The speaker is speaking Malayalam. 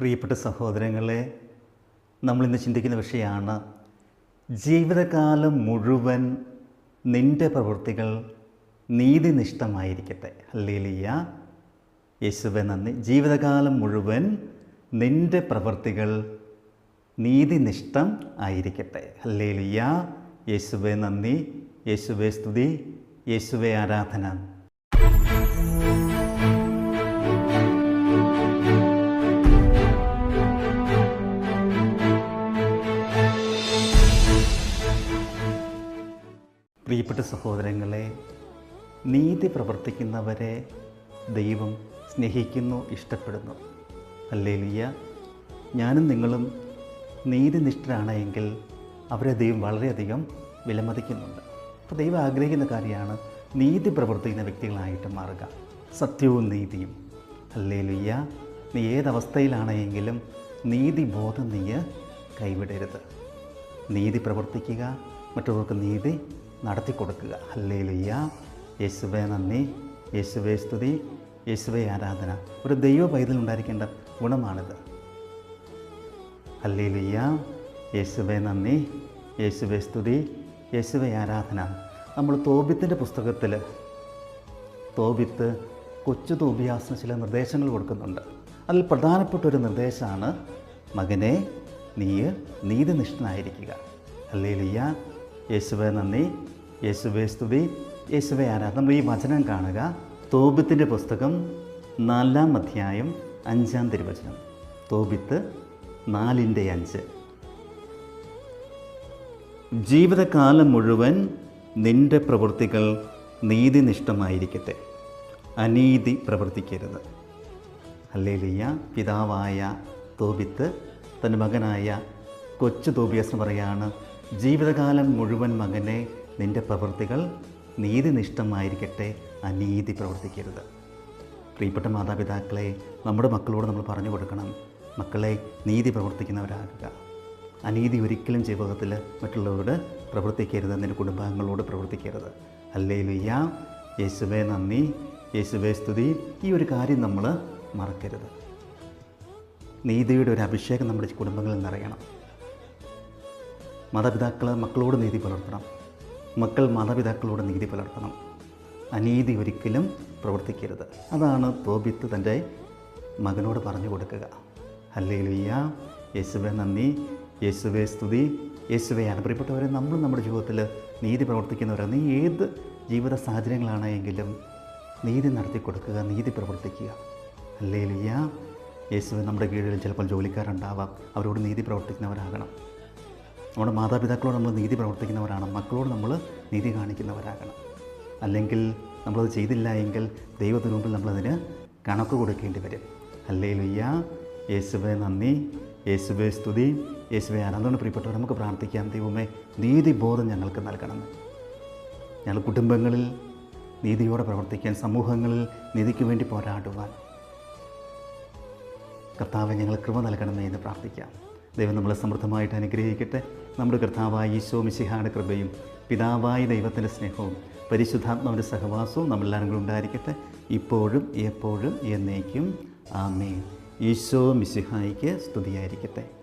പ്രിയപ്പെട്ട സഹോദരങ്ങളെ നമ്മളിന്ന് ചിന്തിക്കുന്ന വിഷയമാണ് ജീവിതകാലം മുഴുവൻ നിന്റെ പ്രവൃത്തികൾ നീതിനിഷ്ഠമായിരിക്കട്ടെ. അല്ലേലിയ യേശുവെ നന്ദി. ജീവിതകാലം മുഴുവൻ നിന്റെ പ്രവൃത്തികൾ നീതിനിഷ്ഠം ആയിരിക്കട്ടെ. അല്ലേലിയ യേശുവെ നന്ദി. യേശുവെ സ്തുതി. യേശുവെ ആരാധന. പ്രിയപ്പെട്ട സഹോദരങ്ങളെ നീതി പ്രവർത്തിക്കുന്നവരെ ദൈവം സ്നേഹിക്കുന്നു ഇഷ്ടപ്പെടുന്നു. അല്ലേലിയ ഞാനും നിങ്ങളും നീതിനിഷ്ഠരാണ് എങ്കിൽ അവരെ ദൈവം വളരെയധികം വിലമതിക്കുന്നുണ്ട്. അപ്പോൾ ദൈവം ആഗ്രഹിക്കുന്ന കാര്യമാണ് നീതി പ്രവർത്തിക്കുന്ന വ്യക്തികളായിട്ട് മാറുക. സത്യവും നീതിയും. അല്ലേലിയ നീ ഏതവസ്ഥയിലാണെങ്കിലും നീതിബോധം നീ കൈവിടരുത്. നീതി പ്രവർത്തിക്കുക മറ്റുള്ളവർക്ക് നീതി നടത്തി കൊടുക്കുക അല്ലേ ലുയ്യ യേശുവേ നന്ദി. യേശുവേ സ്തുതി. യേശുവേ ആരാധന. ഒരു ദൈവ പൈതൽ ഉണ്ടായിരിക്കേണ്ട ഗുണമാണിത്. അല്ലേ ലുയ്യ യേശുവേ നന്ദി. യേശുവേ സ്തുതി. യേശുവേ ആരാധന. നമ്മൾ തോബിത്തിന്റെ പുസ്തകത്തിൽ തോബിത്ത് കൊച്ചു തോബിയാസിന് ചില നിർദ്ദേശങ്ങൾ കൊടുക്കുന്നുണ്ട്. അതിൽ പ്രധാനപ്പെട്ട ഒരു നിർദ്ദേശമാണ് മകനെ നീ നീതിനിഷ്ഠനായിരിക്കുക. അല്ലേലിയ യേശുവെ നന്ദി. യേശുവെ സ്തുതി. യേശുവെ ആരാധന. ഈ വചനം കാണുക. തോബിത്തിന്റെ പുസ്തകം നാലാം അധ്യായം അഞ്ചാം തിരുവചനം. തോബിത്ത് നാലിന്റെ അഞ്ച്. ജീവിതകാലം മുഴുവൻ നിന്റെ പ്രവൃത്തികൾ നീതിനിഷ്ഠമായിരിക്കട്ടെ. അനീതി പ്രവർത്തിക്കരുത്. അല്ലേലിയ പിതാവായ തോബിത്ത് തന്റെ മകനായ കൊച്ചു തോബിയസ് പറയാണ് ജീവിതകാലം മുഴുവൻ മകനെ നിന്റെ പ്രവൃത്തികൾ നീതിനിഷ്ഠമായിരിക്കട്ടെ അനീതി പ്രവർത്തിക്കരുത്. പ്രിയപ്പെട്ട മാതാപിതാക്കളെ നമ്മുടെ മക്കളോട് നമ്മൾ പറഞ്ഞു കൊടുക്കണം. മക്കളെ നീതി പ്രവർത്തിക്കുന്നവരാകുക. അനീതി ഒരിക്കലും ജീവിതത്തിൽ മറ്റുള്ളവരോട് പ്രവർത്തിക്കരുത് നിന്റെ കുടുംബാംഗങ്ങളോട് പ്രവർത്തിക്കരുത്. അല്ലേ ലുയ്യ യേശുവേ നന്ദി. യേശുവേ സ്തുതി. ഈ ഒരു കാര്യം നമ്മൾ മറക്കരുത്. നീതിയുടെ ഒരു അഭിഷേകം നമ്മുടെ കുടുംബങ്ങളിൽ നിറയണം. മാതാപിതാക്കൾ മക്കളോട് നീതി പുലർത്തണം. മക്കൾ മാതാപിതാക്കളോട് നീതി പുലർത്തണം. അനീതി ഒരിക്കലും പ്രവർത്തിക്കരുത്. അതാണ് തോബിത്ത് തന്റെ മകനോട് പറഞ്ഞു കൊടുക്കുക. അല്ലേ ലുയ്യ യേശുവെ നന്ദി. യേശുവെ സ്തുതി. യേശുവെ അനുപ്രിയപ്പെട്ടവരെ നമ്മൾ നമ്മുടെ ജീവിതത്തിൽ നീതി പ്രവർത്തിക്കുന്നവരാണ് നീ ഏത് ജീവിത സാഹചര്യങ്ങളാണെങ്കിലും നീതി നടത്തി കൊടുക്കുക നീതി പ്രവർത്തിക്കുക. അല്ലേ ലുയ്യ യേശുവെ നമ്മുടെ കീഴിൽ ചിലപ്പോൾ ജോലിക്കാരുണ്ടാവാം. അവരോട് നീതി പ്രവർത്തിക്കുന്നവരാകണം. നമ്മുടെ മാതാപിതാക്കളോട് നമ്മൾ നീതി പ്രവർത്തിക്കുന്നവരാണ്. മക്കളോട് നമ്മൾ നീതി കാണിക്കുന്നവരാകണം. അല്ലെങ്കിൽ നമ്മളത് ചെയ്തില്ല എങ്കിൽ ദൈവത്തിന് മുമ്പിൽ നമ്മളതിന് കണക്ക് കൊടുക്കേണ്ടി വരും. അല്ലേ ലുയ്യ യേശുവെ നന്ദി. യേശുവെ സ്തുതി. യേശുവെ ആനന്ദോട് പ്രിയപ്പെട്ടവർ നമുക്ക് പ്രാർത്ഥിക്കാം. ദൈവമേ നീതി ബോധം ഞങ്ങൾക്ക് നൽകണം ഞങ്ങൾ കുടുംബങ്ങളിൽ നീതിയോടെ പ്രവർത്തിക്കാൻ സമൂഹങ്ങളിൽ നീതിക്ക് വേണ്ടി പോരാടുവാൻ. കർത്താവ് ഞങ്ങൾ കൃപ നൽകണമേ എന്ന് പ്രാർത്ഥിക്കാം. ദൈവം നമ്മളെ സമൃദ്ധമായിട്ട് അനുഗ്രഹിക്കട്ടെ. നമ്മുടെ കർത്താവായ ഈശോ മിശിഹായുടെ കൃപയും പിതാവായ ദൈവത്തിന്റെ സ്നേഹവും പരിശുദ്ധാത്മാവിന്റെ സഹവാസവും നമ്മളെല്ലാവരും കൂടെ ഉണ്ടായിരിക്കട്ടെ. ഇപ്പോഴും എപ്പോഴും എന്നേക്കും. ആമേ ഈശോ മിശിഹായിക്ക് സ്തുതിയായിരിക്കട്ടെ.